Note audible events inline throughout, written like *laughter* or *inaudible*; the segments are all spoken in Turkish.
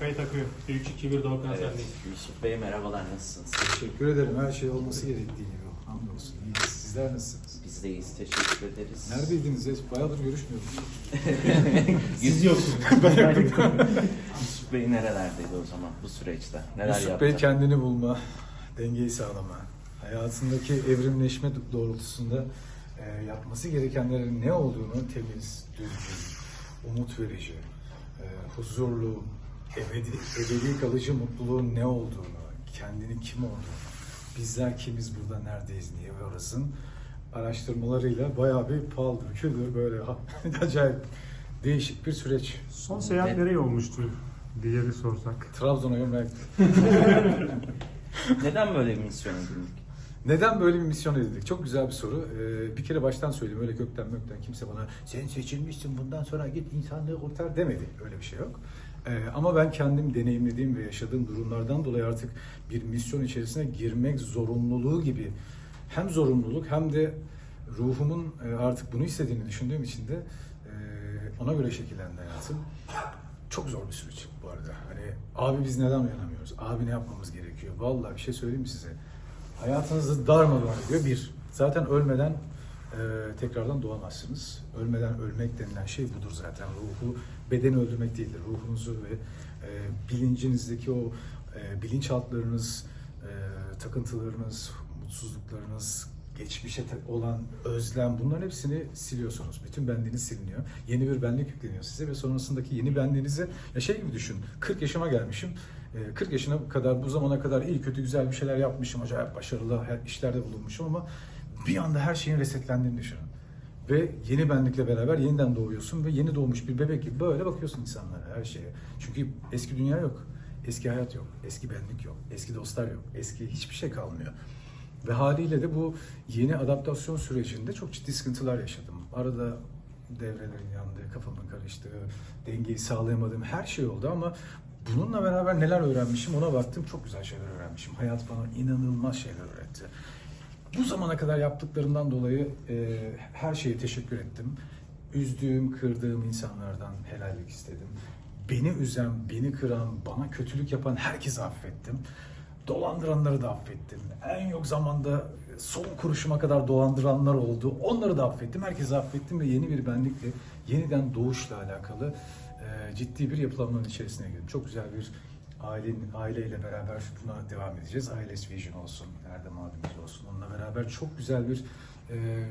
Kayıt akıyor. 3 2 1 Doğukan Evet, sendeyiz. Yusuf Bey merhabalar nasılsınız? Teşekkür ederim. Her şey olması gerektiği gibi. Hamdolsun. İyiyiz. Sizler nasılsınız? Biz de iyiyiz, teşekkür ederiz. Neredeydiniz? ya? Bayağıdır görüşmüyoruz. *laughs* Siz yoksunuz. *laughs* Yusuf Bey nerelerdeydi o zaman bu süreçte? Neler Yusuf yaptı? Bey kendini bulma, dengeyi sağlama, hayatındaki evrimleşme doğrultusunda e, yapması gerekenlerin ne olduğunu temiz, düzgün, umut verici, e, huzurlu, ebedi, ebedi kalıcı mutluluğun ne olduğunu, kendinin kim olduğunu, bizler kimiz burada neredeyiz, niye varızın araştırmalarıyla bayağı bir paldır, küldür böyle *laughs* acayip değişik bir süreç. Son seyahat nereye olmuştu diye bir sorsak. Trabzon'a gömlek. *laughs* Neden böyle bir misyon edindik? Neden böyle bir misyon edildik? Çok güzel bir soru. Ee, bir kere baştan söyleyeyim öyle gökten mökten kimse bana sen seçilmişsin bundan sonra git insanlığı kurtar demedi. Öyle bir şey yok. Ee, ama ben kendim deneyimlediğim ve yaşadığım durumlardan dolayı artık bir misyon içerisine girmek zorunluluğu gibi hem zorunluluk hem de ruhumun e, artık bunu istediğini düşündüğüm için de e, ona göre şekillendi hayatım. Çok zor bir süreç bu arada. Hani abi biz neden uyanamıyoruz? Abi ne yapmamız gerekiyor? Vallahi bir şey söyleyeyim size? Hayatınızı darmadağın ediyor. Bir, zaten ölmeden e, tekrardan doğamazsınız. Ölmeden ölmek denilen şey budur zaten. Ruhu, bedeni öldürmek değildir. Ruhunuzu ve e, bilincinizdeki o e, bilinçaltlarınız, e, takıntılarınız, mutsuzluklarınız, geçmişe olan özlem bunların hepsini siliyorsunuz. Bütün benliğiniz siliniyor. Yeni bir benlik yükleniyor size ve sonrasındaki yeni benliğinizi ya şey gibi düşün. 40 yaşıma gelmişim. Ee, 40 yaşına kadar bu zamana kadar iyi kötü güzel bir şeyler yapmışım. Acayip başarılı işlerde bulunmuşum ama bir anda her şeyin resetlendiğini düşünün. Ve yeni benlikle beraber yeniden doğuyorsun ve yeni doğmuş bir bebek gibi böyle bakıyorsun insanlara, her şeye. Çünkü eski dünya yok. Eski hayat yok. Eski benlik yok. Eski dostlar yok. Eski hiçbir şey kalmıyor. Ve haliyle de bu yeni adaptasyon sürecinde çok ciddi sıkıntılar yaşadım. Arada devrelerin yandığı, kafamın karıştığı, dengeyi sağlayamadığım her şey oldu ama bununla beraber neler öğrenmişim ona baktım. Çok güzel şeyler öğrenmişim. Hayat bana inanılmaz şeyler öğretti. Bu zamana kadar yaptıklarımdan dolayı e, her şeye teşekkür ettim. Üzdüğüm, kırdığım insanlardan helallik istedim. Beni üzen, beni kıran, bana kötülük yapan herkesi affettim. Dolandıranları da affettim. En yok zamanda son kuruşuma kadar dolandıranlar oldu. Onları da affettim. Herkesi affettim ve yeni bir benlikle, yeniden doğuşla alakalı e, ciddi bir yapılanmanın içerisine girdim. Çok güzel bir ailenin, aileyle beraber buna devam edeceğiz. Ailes Vision olsun, Erdem abimiz olsun. Onunla beraber çok güzel bir e,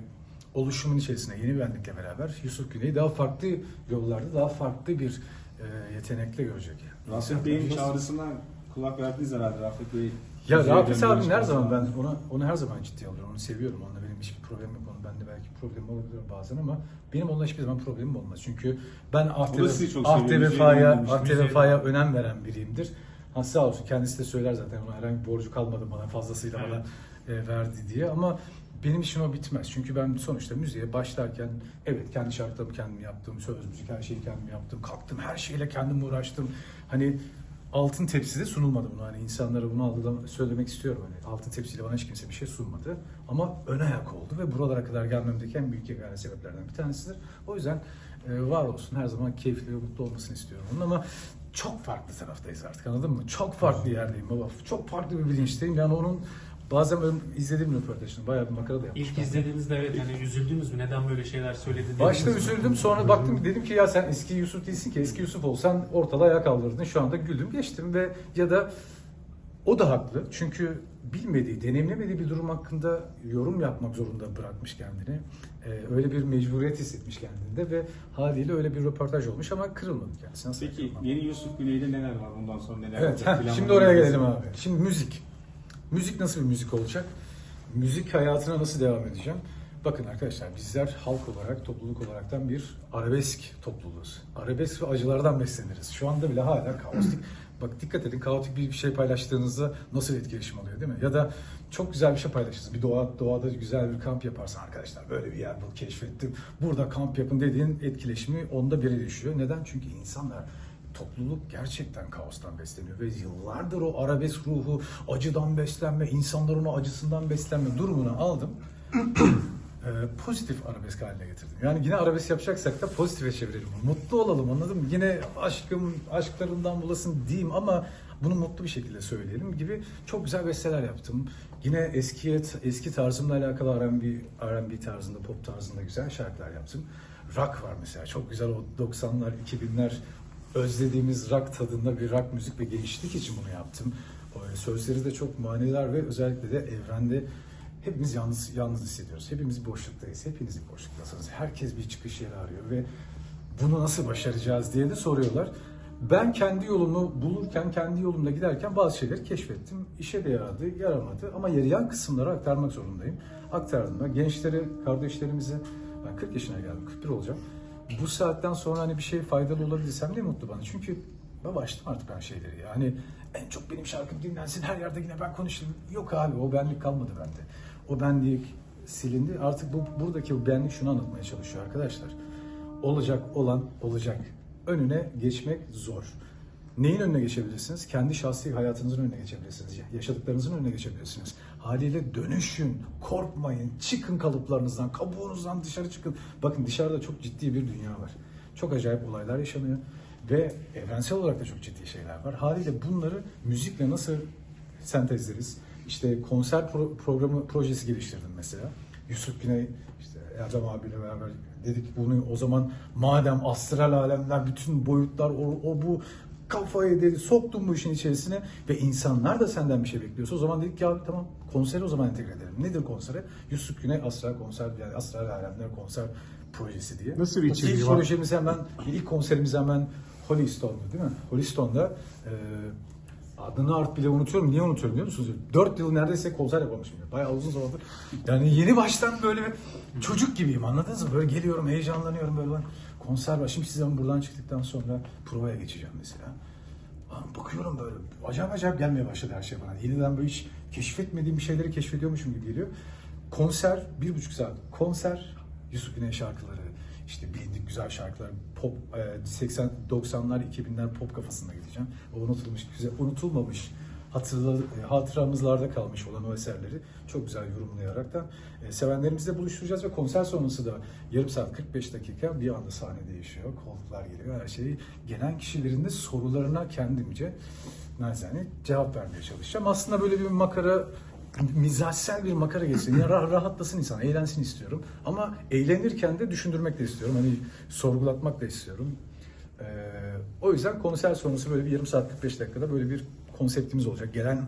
oluşumun içerisine yeni benlikle beraber Yusuf Güney'i daha farklı yollarda, daha farklı bir e, yetenekle görecek. Rafet Bey'in çağrısına kulak verdiniz herhalde Rafet Bey. Ya dönüyoruz abinin her zaman ben onu onu her zaman ciddiye alıyorum. Onu seviyorum. Onunla benim hiçbir problemim yok. Onun bende belki problemim olabilir bazen ama benim onunla hiçbir zaman problemim olmaz. Çünkü ben ahde, ahde müziğe vefaya, ahde müziğe vefaya önem veren biriyimdir. Ha sağ olsun kendisi de söyler zaten ona herhangi bir borcu kalmadı bana fazlasıyla bana e, verdi diye ama benim işim o bitmez. Çünkü ben sonuçta müziğe başlarken evet kendi şarkılarımı kendim yaptım, söz müzik her şeyi kendim yaptım. Kalktım her şeyle kendim uğraştım. Hani altın tepside sunulmadı bunu. Hani insanlara bunu algılam söylemek istiyorum. Hani altın tepsiyle bana hiç kimse bir şey sunmadı. Ama ön ayak oldu ve buralara kadar gelmemdeki en büyük yegane sebeplerden bir tanesidir. O yüzden e, var olsun. Her zaman keyifli ve mutlu olmasını istiyorum onun ama çok farklı taraftayız artık anladın mı? Çok farklı yerdeyim baba. Çok farklı bir bilinçteyim. Yani onun bazen ben izlediğim röportajını bayağı bir makara da yapmış. İlk izlediğinizde evet hani üzüldünüz mü? Neden böyle şeyler söyledi? Başta üzüldüm sonra baktım dedim ki ya sen eski Yusuf değilsin ki eski Yusuf olsan ortalığı ayağa kaldırdın şu anda güldüm geçtim ve ya da o da haklı çünkü bilmediği, deneyimlemediği bir durum hakkında yorum yapmak zorunda bırakmış kendini. Ee, öyle bir mecburiyet hissetmiş kendinde ve haliyle öyle bir röportaj olmuş ama kırılmadı kendisi. Nasıl Peki kırılmadı? yeni Yusuf Güney'de neler var bundan sonra neler Evet, olacak? heh, şimdi oraya gelelim abi. Şimdi müzik. Müzik nasıl bir müzik olacak? Müzik hayatına nasıl devam edeceğim? Bakın arkadaşlar bizler halk olarak, topluluk olaraktan bir arabesk topluluğuz. Arabesk ve acılardan besleniriz. Şu anda bile hala kaotik. *clears throat* Bak dikkat edin kaotik bir şey paylaştığınızda nasıl etkileşim oluyor değil mi? Ya da çok güzel bir şey paylaşırsın. Bir doğa, doğada güzel bir kamp yaparsan arkadaşlar böyle bir yer bul keşfettim. Burada kamp yapın dediğin etkileşimi onda biri düşüyor. Neden? Çünkü insanlar topluluk gerçekten kaostan besleniyor ve yıllardır o arabesk ruhu acıdan beslenme, insanların o acısından beslenme durumunu aldım. *clears throat* e, pozitif arabesk haline getirdim. Yani yine arabesk yapacaksak da pozitife çevirelim. Mutlu olalım anladın mı? Yine aşkım, aşklarından bulasın diyeyim ama bunu mutlu bir şekilde söyleyelim gibi çok güzel besteler yaptım. Yine eski eski tarzımla alakalı R&B, R&B tarzında, pop tarzında güzel şarkılar yaptım. Rock var mesela. Çok güzel o 90'lar, 2000'ler özlediğimiz rock tadında bir rock müzik ve gençlik için bunu yaptım. O Sözleri de çok maniler ve özellikle de evrende hepimiz yalnız yalnız hissediyoruz. Hepimiz boşluktayız. Hepiniz bir boşluktasınız. Herkes bir çıkış yeri arıyor ve bunu nasıl başaracağız diye de soruyorlar. Ben kendi yolumu bulurken, kendi yolumda giderken bazı şeyleri keşfettim. İşe de yaradı, yaramadı ama yarayan kısımları aktarmak zorundayım. Aktardım da gençlere, kardeşlerimize, ben 40 yaşına geldim, 41 olacağım. Bu saatten sonra hani bir şey faydalı olabilirsem ne mutlu bana. Çünkü ben başladım artık ben şeyleri. Yani en çok benim şarkım dinlensin, her yerde yine ben konuşayım. Yok abi o benlik kalmadı bende. O benlik silindi. Artık bu buradaki bu benlik şunu anlatmaya çalışıyor arkadaşlar. Olacak olan olacak. Önüne geçmek zor. Neyin önüne geçebilirsiniz? Kendi şahsi hayatınızın önüne geçebilirsiniz. Yaşadıklarınızın önüne geçebilirsiniz. Haliyle dönüşün, korkmayın, çıkın kalıplarınızdan, kabuğunuzdan dışarı çıkın. Bakın dışarıda çok ciddi bir dünya var. Çok acayip olaylar yaşanıyor. Ve evrensel olarak da çok ciddi şeyler var. Haliyle bunları müzikle nasıl sentezleriz? İşte konser pro- programı projesi geliştirdim mesela. Yusuf Güney, işte Erdem abiyle beraber dedik bunu o zaman madem astral alemler, bütün boyutlar, o, o bu kafayı dedi soktum bu işin içerisine ve insanlar da senden bir şey bekliyorsa o zaman dedik ki abi tamam konseri o zaman entegre edelim. Nedir konsere? Yusuf Güney Astral Konser yani Astral Alemler Konser projesi diye. Nasıl bir içeriği İlk var? projemiz hemen, ilk konserimiz hemen Hollistone'du değil mi? Hollistone'da e, adını art bile unutuyorum. Niye unutuyorum biliyor musunuz? 4 yıl neredeyse konser yapamamışım. ya. Bayağı uzun zamandır. Yani yeni baştan böyle bir çocuk gibiyim anladınız mı? Böyle geliyorum, heyecanlanıyorum böyle. ben Konser var. Şimdi sizden buradan çıktıktan sonra provaya geçeceğim mesela. Bakıyorum böyle acayip acayip gelmeye başladı her şey bana. Yeniden böyle hiç keşfetmediğim bir şeyleri keşfediyormuşum gibi geliyor. Konser, bir buçuk saat. Konser, Yusuf Güney şarkıları, işte bilindik güzel şarkılar, pop, e, 80, 90'lar, 2000'ler pop kafasında gideceğim. O unutulmuş, güzel, unutulmamış, hatırla, e, hatıramızlarda kalmış olan o eserleri çok güzel yorumlayarak da e, sevenlerimizle buluşturacağız ve konser sonrası da yarım saat 45 dakika bir anda sahne değişiyor, koltuklar geliyor, her şeyi gelen kişilerin de sorularına kendimce naçizane cevap vermeye çalışacağım. Aslında böyle bir makara mizaçsel bir makara geçsin. Yani rah- rahatlasın insan, eğlensin istiyorum. Ama eğlenirken de düşündürmek de istiyorum. Hani sorgulatmak da istiyorum. Ee, o yüzden konser sonrası böyle bir yarım saat 45 dakikada böyle bir konseptimiz olacak. Gelen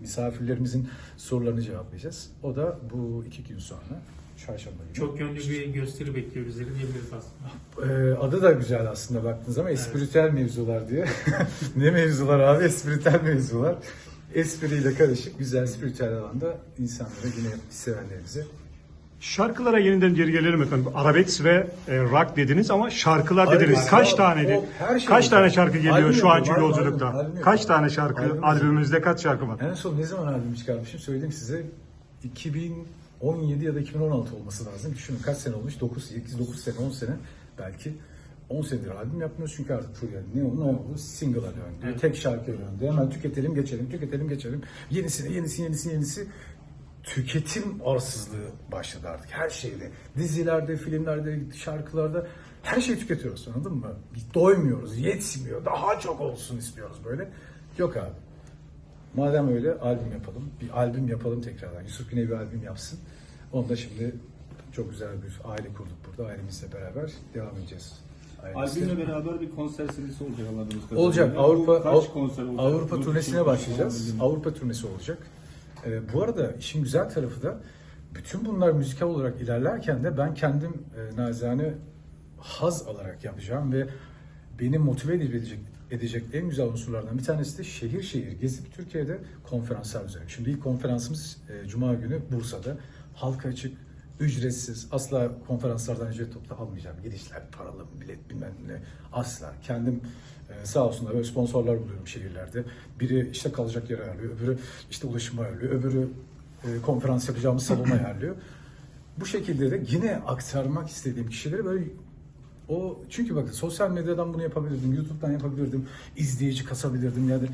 misafirlerimizin sorularını cevaplayacağız. O da bu iki gün sonra. Çarşamba günü. Çok yönlü bir gösteri bekliyor bizleri diyebiliriz aslında. Ee, adı da güzel aslında baktığınız zaman espritüel mevzular diye. *laughs* ne mevzular abi? Espritüel mevzular. Espriyle karışık güzel spiritüel alanda insanlara yine sevenlerimize Şarkılara yeniden geri gelelim efendim. Arabesk ve e, rock dediniz ama şarkılar dediniz. Arabesk, Kaç rock, taneydi? her şey kaç tane şarkı geliyor Albüm şu anki yapıyorum, albüm, yolculukta? albüm kaç tane şarkı? Albüm albümümüzde kaç şarkı var? En son ne zaman albüm çıkarmışım söyleyeyim size. 2017 ya da 2016 olması lazım. Düşünün kaç sene olmuş? 9, 8, 9 sene, 10 sene belki. 10 senedir albüm yapmıyoruz çünkü artık full yani ne oldu ne oldu? Single'a döndü. Evet. Tek şarkıya döndü. Hemen tüketelim geçelim, tüketelim geçelim. Yenisine, yenisi, yenisi, yenisi. Tüketim arsızlığı başladı artık her şeyde. Dizilerde, filmlerde, şarkılarda her şeyi tüketiyoruz anladın mı? Doymuyoruz, yetmiyor. Daha çok olsun istiyoruz böyle. Yok abi. Madem öyle albüm yapalım. Bir albüm yapalım tekrardan. Yusuf Güney bir albüm yapsın. Onu da şimdi çok güzel bir aile kurduk burada. Ailemizle beraber devam edeceğiz. Albümle beraber bir konser serisi olacak anladığımız kadarıyla. Olacak. Avrupa kaç Av- konser olacak? Avrupa turnesine başlayacağız. Avrupa turnesi olacak. Ee, bu arada işin güzel tarafı da bütün bunlar müzikal olarak ilerlerken de ben kendim e, nazane haz alarak yapacağım ve beni motive edecek, edecek en güzel unsurlardan bir tanesi de şehir şehir gezip Türkiye'de konferanslar düzenlemek. Şimdi ilk konferansımız e, Cuma günü Bursa'da. Halka açık, ücretsiz. Asla konferanslardan ücret topla almayacağım. Girişler, paralı, bilet bilmem ne. Asla. Kendim e, sağ olsunlar böyle sponsorlar buluyorum şehirlerde. Biri işte kalacak yer ayarlıyor, öbürü işte ulaşımı ayarlıyor, öbürü e, konferans yapacağımız salonu *laughs* ayarlıyor. Bu şekilde de yine aktarmak istediğim kişileri böyle o çünkü bakın sosyal medyadan bunu yapabilirdim, YouTube'dan yapabilirdim, izleyici kasabilirdim yani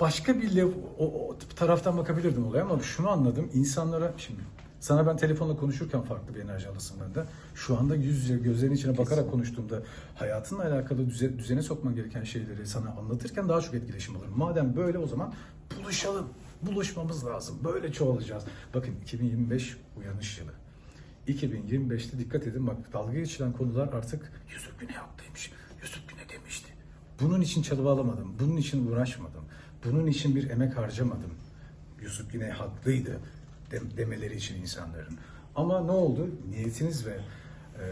başka bir lev, o, o taraftan bakabilirdim olaya ama şunu anladım. insanlara şimdi Sana ben telefonla konuşurken farklı bir enerji alasın bende. Şu anda yüz yüze gözlerinin içine bakarak konuştuğumda hayatınla alakalı düze- düzene sokman gereken şeyleri sana anlatırken daha çok etkileşim alırım. Madem böyle o zaman buluşalım. Buluşmamız lazım. Böyle çoğalacağız. Bakın 2025 uyanış yılı. 2025'te dikkat edin bak dalga geçilen konular artık Yusuf Güney haklıymış. Yusuf Güney demişti. Bunun için çalıvalamadım. Bunun için uğraşmadım. Bunun için bir emek harcamadım. Yusuf Güney haklıydı demeleri için insanların. Ama ne oldu? Niyetiniz ve e,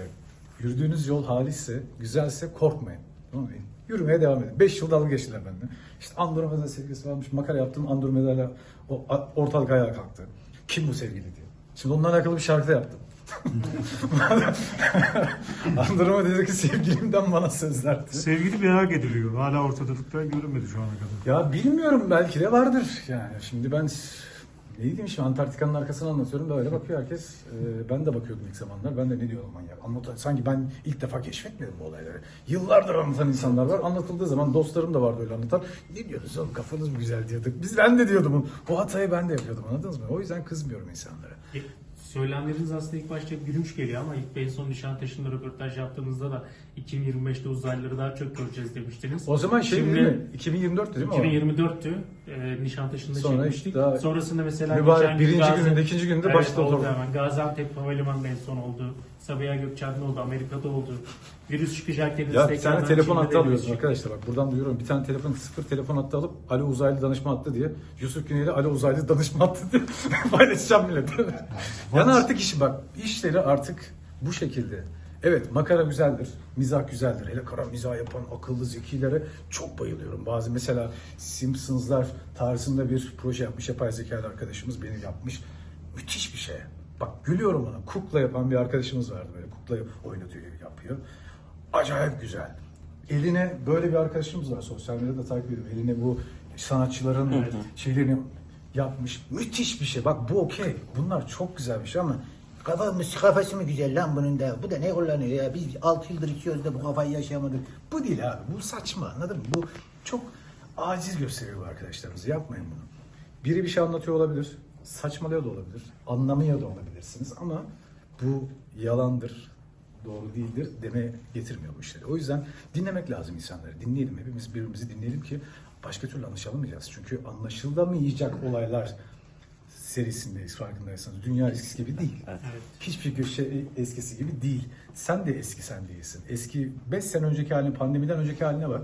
yürüdüğünüz yol halisse, güzelse korkmayın. Tamam mı? Yürümeye devam edin. 5 yıl dalga geçtiler benden. İşte Andromeda sevgilisi varmış. Makara yaptım. Andromeda'yla o ortalık ayağa kalktı. Kim bu sevgili diye. Şimdi onunla alakalı bir şarkı da yaptım. *laughs* Andromeda'daki sevgilimden bana sözlerdi. Sevgili merak ediliyor. Hala ortalıkta görünmedi şu ana kadar. Ya bilmiyorum belki de vardır yani. Şimdi ben ne diyeyim şimdi Antarktika'nın arkasını anlatıyorum böyle bakıyor herkes. Ee, ben de bakıyordum ilk zamanlar. Ben de ne diyorum manyak. Anlat, sanki ben ilk defa keşfetmedim bu olayları. Yıllardır anlatan insanlar var. Anlatıldığı zaman dostlarım da vardı öyle anlatan. Ne diyorsunuz oğlum kafanız mı güzel diyorduk. Biz ben de diyordum. Bu hatayı ben de yapıyordum anladınız mı? O yüzden kızmıyorum insanlara. E, Söylemleriniz aslında ilk başta gülünç geliyor ama ilk en son Nişantaşı'nda röportaj yaptığımızda da 2025'te uzaylıları daha çok göreceğiz demiştiniz. O zaman şey Şimdi- değil mi? 2024'tü değil mi o? 2024'tü. E, Nişantaşı'nda Sonra çekmiştik. işte daha- Sonrasında mesela Mübarek geçen gün birinci Gazi- gününde, ikinci gününde Evet, başta oldu hemen. Gaziantep Havalimanı'nda en son oldu. Sabiha Gökçen'de oldu. Amerika'da oldu. Virüs çıkış herkes Ya bir tane telefon hattı alıyoruz arkadaşlar bak buradan duyuyorum. Bir tane telefon sıfır telefon hattı alıp Ali Uzaylı danışma hattı diye Yusuf Güney'le Ali Uzaylı danışma hattı diye *laughs* paylaşacağım millet. yani artık işi bak işleri artık bu şekilde. Evet makara güzeldir, mizah güzeldir. Hele kara mizah yapan akıllı zekilere çok bayılıyorum. Bazı mesela Simpsons'lar tarzında bir proje yapmış yapay zekalı arkadaşımız beni yapmış. Müthiş bir şey. Bak gülüyorum ona. Kukla yapan bir arkadaşımız vardı böyle. Kuklayı oynatıyor, yapıyor. Acayip güzel. Eline böyle bir arkadaşımız var sosyal medyada takip ediyorum. Eline bu sanatçıların şeylerini yapmış. Müthiş bir şey. Bak bu okey. Bunlar çok güzel bir şey ama Kafamız, kafası mı güzel lan bunun da? Bu da ne kullanıyor ya? Biz 6 yıldır içiyoruz da bu kafayı yaşayamadık. bu değil abi. Bu saçma anladın mı? Bu çok aciz gösteriyor bu arkadaşlarımız. Yapmayın bunu. Biri bir şey anlatıyor olabilir. Saçmalıyor da olabilir. Anlamıyor da olabilirsiniz ama bu yalandır, doğru değildir deme getirmiyor bu işleri. O yüzden dinlemek lazım insanları. Dinleyelim hepimiz birbirimizi dinleyelim ki başka türlü anlaşılamayacağız. Çünkü anlaşılamayacak olaylar serisindeyiz farkındaysanız. Dünya eskisi gibi değil. Evet. Hiçbir şey eskisi gibi değil. Sen de eski sen değilsin. Eski 5 sene önceki haline, pandemiden önceki haline bak.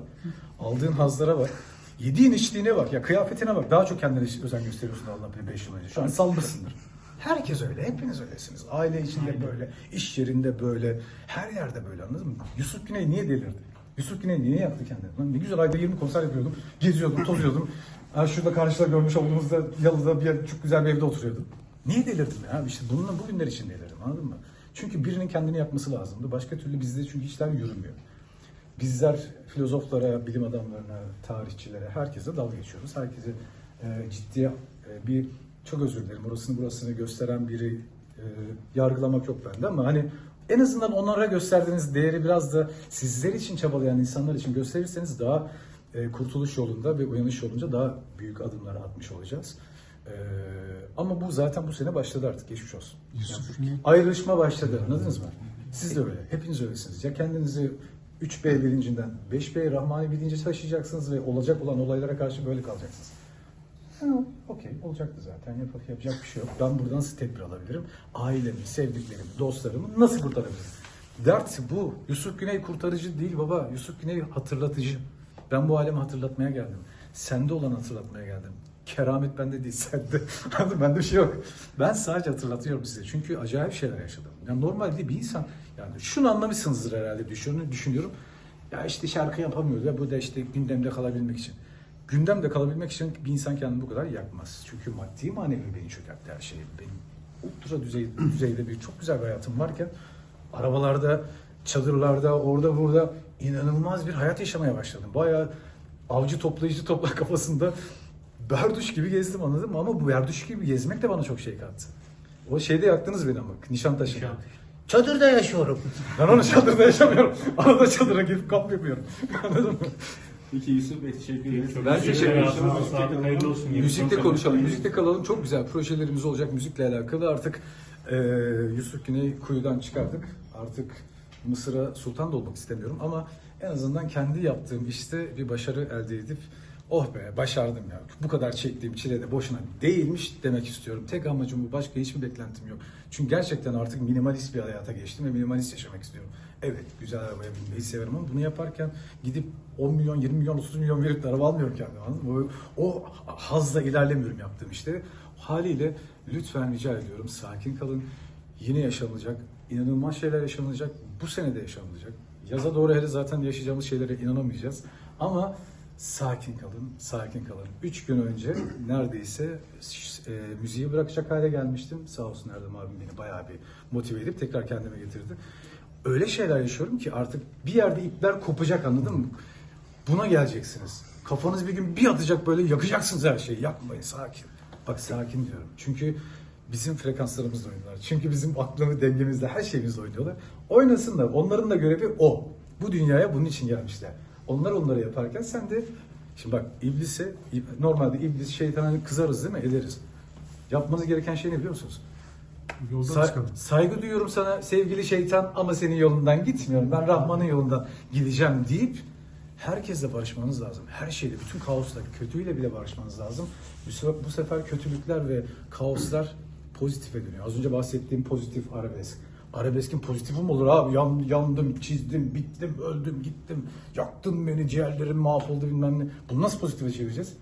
Aldığın hazlara bak. Yediğin içtiğine bak. Ya kıyafetine bak. Daha çok kendine özen gösteriyorsun Allah'ın 5 yıl önce. Şu an salmışsındır. Herkes öyle. Hepiniz öylesiniz. Aile içinde böyle, iş yerinde böyle, her yerde böyle anladın mı? Yusuf Güney niye delirdi? Yusuf Güney niye yaktı kendini? Lan ne güzel ayda 20 konser yapıyordum. Geziyordum, tozuyordum. Ha şurada karşıda görmüş olduğumuzda Yalı'da bir çok güzel bir evde oturuyordum. Niye delirdim ya? İşte bununla bugünler için delirdim anladın mı? Çünkü birinin kendini yapması lazımdı. Başka türlü bizde çünkü işler yürümüyor. Bizler filozoflara, bilim adamlarına, tarihçilere, herkese dalga geçiyoruz. Herkese e, ciddiye e, bir çok özür dilerim orasını burasını gösteren biri e, yargılamak yok bende ama hani en azından onlara gösterdiğiniz değeri biraz da sizler için çabalayan insanlar için gösterirseniz daha kurtuluş yolunda ve uyanış yolunca daha büyük adımlar atmış olacağız. E, ama bu zaten bu sene başladı artık geçmiş olsun. Yani ayrışma başladı anladınız mı? Siz de öyle. Hepiniz öylesiniz. Ya kendinizi 3B bilincinden 5B Rahmani bilinci taşıyacaksınız ve olacak olan olaylara karşı böyle kalacaksınız. Ha, Okey olacaktı zaten Yap, yapacak bir şey yok. Ben buradan nasıl tedbir alabilirim? Ailemi, sevdiklerimi, dostlarımı nasıl kurtarabilirim? Dert bu. Yusuf Güney kurtarıcı değil baba. Yusuf Güney hatırlatıcı. Ben bu alemi hatırlatmaya geldim. Sende olan hatırlatmaya geldim. Keramet bende değil *laughs* sende. Bende bir şey yok. Ben sadece hatırlatıyorum size. Çünkü acayip şeyler yaşadım. Yani normalde bir insan yani şunu anlamışsınızdır herhalde düşünüyorum. düşünüyorum. Ya işte şarkı yapamıyoruz ya bu da işte gündemde kalabilmek için. Gündemde kalabilmek için bir insan kendini bu kadar yakmaz. Çünkü maddi manevi beni çökertti her şey. Benim ultra düzey, *clears throat* düzeyde bir çok güzel bir hayatım varken arabalarda, çadırlarda, orada burada inanılmaz bir hayat yaşamaya başladım. Bayağı avcı toplayıcı topla kafasında berduş gibi gezdim anladın mı? Ama bu berduş gibi gezmek de bana çok şey kattı. O şeyde yaktınız beni ama Nişantaşı'nda. Nişan. Çadırda yaşıyorum. Ben onu çadırda yaşamıyorum. Arada çadıra girip kamp yapıyorum. *laughs* Anladın mı? Peki Yusuf Bey teşekkür ederiz. Ben teşekkür ederim. Hayırlı olsun. Konseriniz. konuşalım. Müzikle kalalım. Çok güzel projelerimiz olacak müzikle alakalı. Artık Ee, Yusuf Güney kuyudan çıkardık. Artık Mısır'a sultan da olmak istemiyorum ama en azından kendi yaptığım işte bir başarı elde edip oh be başardım ya. Bu kadar çektiğim çile de boşuna değilmiş demek istiyorum. Tek amacım bu. Başka hiçbir beklentim yok. Çünkü gerçekten artık minimalist bir hayata geçtim ve minimalist yaşamak istiyorum. Evet güzel arabaya binmeyi severim ama bunu yaparken gidip 10 milyon, 20 milyon, 30 milyon verip de araba almıyorum kendime. O, o hazla ilerlemiyorum yaptığım işte. Haliyle lütfen rica ediyorum sakin kalın. Yine yaşanılacak, inanılmaz şeyler yaşanılacak. Bu sene de yaşanılacak. Yaza doğru hele zaten yaşayacağımız şeylere inanamayacağız. Ama sakin kalın, sakin kalın. Üç gün önce *clears throat* neredeyse e, müziği bırakacak hale gelmiştim. Sağ olsun Erdem abim beni bayağı bir motive edip tekrar kendime getirdi. Öyle şeyler yaşıyorum ki artık bir yerde ipler kopacak anladın mı? Buna geleceksiniz. Kafanız bir gün bir atacak böyle yakacaksınız her şeyi. Yakmayın sakin. Bak sakin diyorum. Çünkü bizim frekanslarımızla oynuyorlar. Çünkü bizim aklımı dengemizle her şeyimizle oynuyorlar. Oynasınlar. Onların da görevi o. Bu dünyaya bunun için gelmişler. Onlar onları yaparken sen de şimdi bak iblise normalde iblis şeytana kızarız değil mi? Ederiz. Yapmanız gereken şey ne biliyor musunuz? Yoldan Sa- çıkalım. saygı duyuyorum sana sevgili şeytan ama senin yolundan gitmiyorum. Ben Rahman'ın yolundan gideceğim deyip herkesle barışmanız lazım. Her şeyle, bütün kaosla, kötüyle bile barışmanız lazım. Bu sefer kötülükler ve kaoslar pozitife dönüyor. Az önce bahsettiğim pozitif arabesk. Arabeskin pozitifi mi olur abi? Yan, yandım, çizdim, bittim, öldüm, gittim. Yaktın beni, ciğerlerim mahvoldu bilmem ne. Bunu nasıl pozitife çevireceğiz?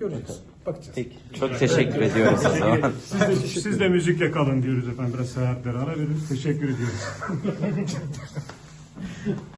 Göreceğiz. Bakacağız. Peki. Çok teşekkür ediyoruz o zaman. Siz de, siz de müzikle kalın diyoruz efendim. Biraz seyahatlere ara verin. Teşekkür ediyoruz. *laughs*